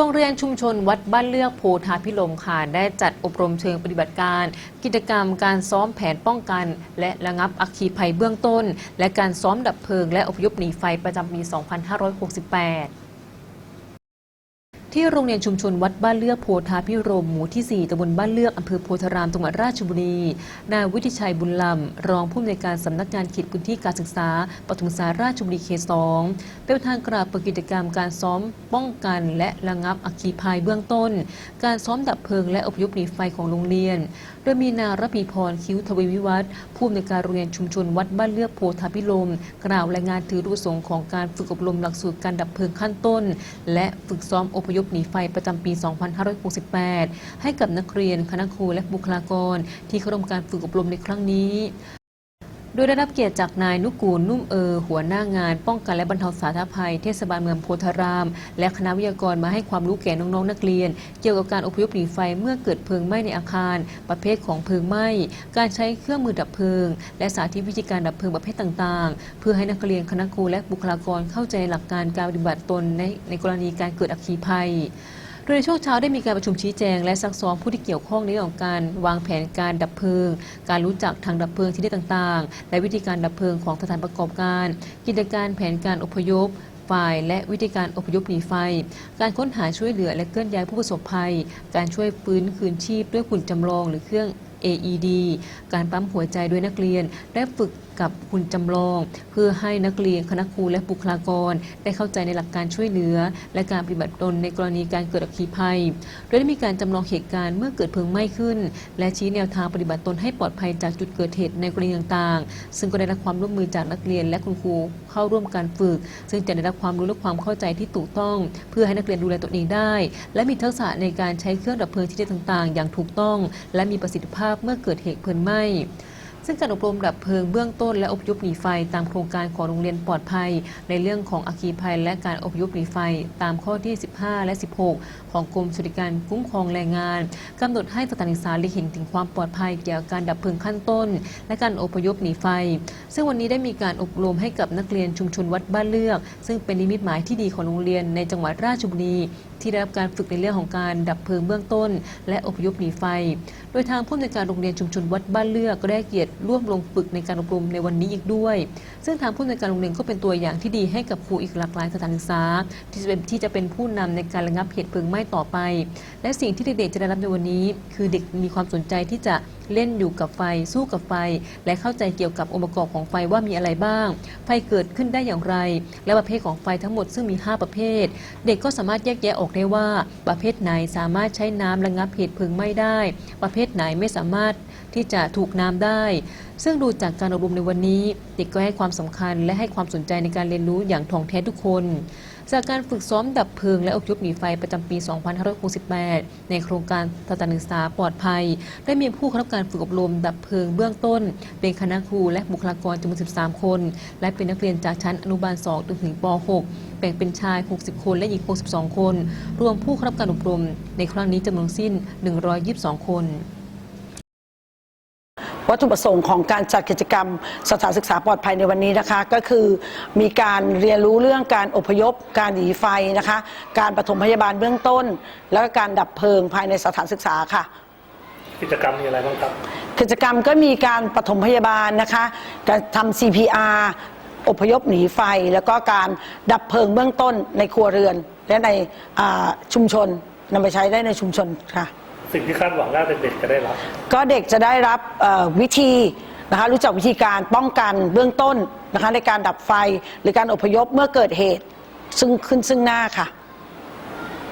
โรงเรียนชุมชนวัดบ้านเลือกโพธาพิลมค่ะได้จัดอบรมเชิงปฏิบัติการ กิจกรรมการซ้อมแผนป้องกัน และระงับอัคคีภัยเบื้องต้น และการซ้อมดับเพลิงและอพยพหนีไฟประจำปี 2568 ที่โรงเรียนชุมชนวัดบ้านเลือกโพธาพิรมหมู่ที่ 4ตำบลบ้านเลือกอำเภอโพธารามจังหวัดราชบุรี นายวิทิชัยบุญลำ รองผู้อำนวยการสำนักงานเขตพื้นที่การศึกษาปฐุมศึกษาราชบุรีเขตสองเป็นประธานกราบเปิดกิจกรรมการซ้อมป้องกันและระงับอัคคีภัยเบื้องต้น การซ้อมดับเพลิงและอพยพหนีไฟของโรงเรียน โดยมีนางรพีพรคิ้วทวีวิวัฒน์ผู้อำนวยการโรงเรียนชุมชนวัดบ้านเลือกโพธาพิลมกล่าวรายงานถือรูปประสงของการฝึกอบรมหลักสูตรการดับเพลิงขั้นต้น และฝึกซ้อมอพยพหนีไฟประจำปี 2568 ให้กับนักเรียนคณะครูและบุคลากร ที่เข้าร่วมการฝึกอบรมในครั้งนี้ ดยได้รับเกียรติจากนายนุกูลนุ่มเออ หัวหน้างาน ป้องกันและบรรเทาสาธารณภัย เทศบาลเมืองโพธาราม และคณะวิทยากรมาให้ความรู้แก่น้องๆนักเรียน เกี่ยวกับการอพยพหนีไฟเมื่อเกิดเพลิงไหม้ในอาคาร ประเภทของเพลิงไหม้การใช้เครื่องมือดับเพลิง และสาธิตวิธีการดับเพลิงประเภทต่างๆ เพื่อให้นักเรียนคณะครูและบุคลากรเข้าใจหลักการการปฏิบัติตนในในกรณีการเกิดอัคคีภัย โดยในช่วงเช้าได้มีการประชุมชี้แจง และซักซ้อมผู้ที่เกี่ยวข้องในเรื่องของการวางแผนการดับเพลิง การรู้จักทางดับเพลิงที่ได้ต่างๆ และวิธีการดับเพลิงของสถานประกอบการ กิจการแผนการอพยพฝ่ายและวิธีการอพยพหนีไฟ การค้นหาช่วยเหลือและเคลื่อนย้ายผู้ประสบภัย การช่วยฟื้นคืนชีพด้วยหุ่นจำลองหรือเครื่อง AED การปั๊มหัวใจด้วยนักเรียนและฝึกกับหุ่นจำลอง เพื่อให้นักเรียนคณะครูและบุคลากร ได้เข้าใจในหลักการช่วยเหลือ และการปฏิบัติตนในกรณีการเกิดอัคคีภัย โดยได้มีการจำลองเหตุการณ์เมื่อเกิดเพลิงไหม้ขึ้น และชี้แนวทางปฏิบัติตนให้ปลอดภัยจากจุดเกิดเหตุในกรณีต่างๆ ซึ่งก็ได้รับความร่วมมือจากนักเรียน และคุณครูเข้าร่วมการฝึก ซึ่งจะได้รับความรู้และความเข้าใจที่ถูกต้อง เพื่อให้นักเรียนดูแลตนเองได้ และมีทักษะในการใช้เครื่องดับเพลิงชนิดต่างๆ อย่างถูกต้อง และมีประสิทธิภาพาพเมื่อเกิดเหตุเพลิงไหม้ ซึ่งการอบรมดับเพลิงเบื้องต้นและอพยพหนีไฟตามโครงการของโรงเรียนปลอดภัย ในเรื่องของอัคคีภัยและการอพยพหนีไฟตามข้อที่ 15 และ 16 ของกรมสวัสดิการคุ้มครองแรงงานกำหนดให้สถานศึกษาได้เห็นถึงความปลอดภัยเกี่ยวกับการดับเพลิงขั้นต้น และการอพยพหนีไฟ ซึ่งวันนี้ได้มีการอบรมให้กับนักเรียนชุมชนวัดบ้านเลือก ซึ่งเป็นนิมิตหมายที่ดีของโรงเรียนในจังหวัดราชบุรีที่ได้รับการฝึกในเรื่องของการดับเพลิงเบื้องต้น และอพยพหนีไฟ โดยทางผู้อำนวยการโรงเรียนชุมชนวัดบ้านเลือกก็ได้เกียรติร่วมลงฝึกในการอบรมในวันนี้อีกด้วย ซึ่งทางผู้อำนวยการโรงเรียนก็เป็นตัวอย่างที่ดีให้กับครูอีกหลากหลายสถานศึกษา ที่จะเป็นที่จะเป็นผู้นำในการระงับเหตุเพลิงไหม้ต่อไป และสิ่งที่เด็กๆจะได้รับในวันนี้ คือเด็กมีความสนใจที่จะเล่นอยู่กับไฟ สู้กับไฟ และเข้าใจเกี่ยวกับองค์ประกอบของไฟว่ามีอะไรบ้าง ไฟเกิดขึ้นได้อย่างไร และประเภทของไฟทั้งหมดซึ่งมี 5 ประเภท เด็กก็สามารถแยกแยะออกอกได้ว่าประเภทไหนสามารถใช้น้ำระงับเหตุเพลิงไหม้ได้ ประเภทไหนไม่สามารถที่จะถูกน้ำได้ ซึ่งดูจากการอบรมในวันนี้ เด็กก็ให้ความสำคัญและให้ความสนใจในการเรียนรู้อย่างท่องแท้ทุกคนจากการฝึกซ้อมดับเพลิงและอพยพหนีไฟประจำปี 2568 ในโครงการสถานศึกษาปลอดภัย ได้มีผู้เข้ารับการฝึกอบรมดับเพลิงเบื้องต้น เป็นคณะครูและบุคลากรจำนวน 13 คน และเป็นนักเรียนจากชั้นอนุบาล 2 ถึงป .6 แบ่งเป็นชาย 60 คนและหญิง 62 คน รวมผู้เข้ารับการอบรม ในครั้งนี้จำนวนสิ้น 122 คนวัตถุประสงค์ของการจัดกิจกรรมสถานศึกษาปลอดภัยในวันนี้นะคะ ก็คือมีการเรียนรู้เรื่องการอพยพ การหนีไฟนะคะ การปฐมพยาบาลเบื้องต้น แล้วก็การดับเพลิงภายในสถานศึกษาค่ะ กิจกรรมมีอะไรบ้างครับ กิจกรรมก็มีการปฐมพยาบาลนะคะ การทำ CPR อพยพหนีไฟ แล้วก็การดับเพลิงเบื้องต้นในครัวเรือน และในอ่าชุมชนนำไปใช้ได้ในชุมชนค่ะ สิ่งที่คาดหวังว่าเด็กๆจะได้รับ ก็เด็กจะได้รับเอ่อวิธีนะคะรู้จักวิธีการป้องกันเบื้องต้นนะคะในการดับไฟหรือการอพยพเมื่อเกิดเหตุซึ่งขึ้นซึ่งหน้าค่ะ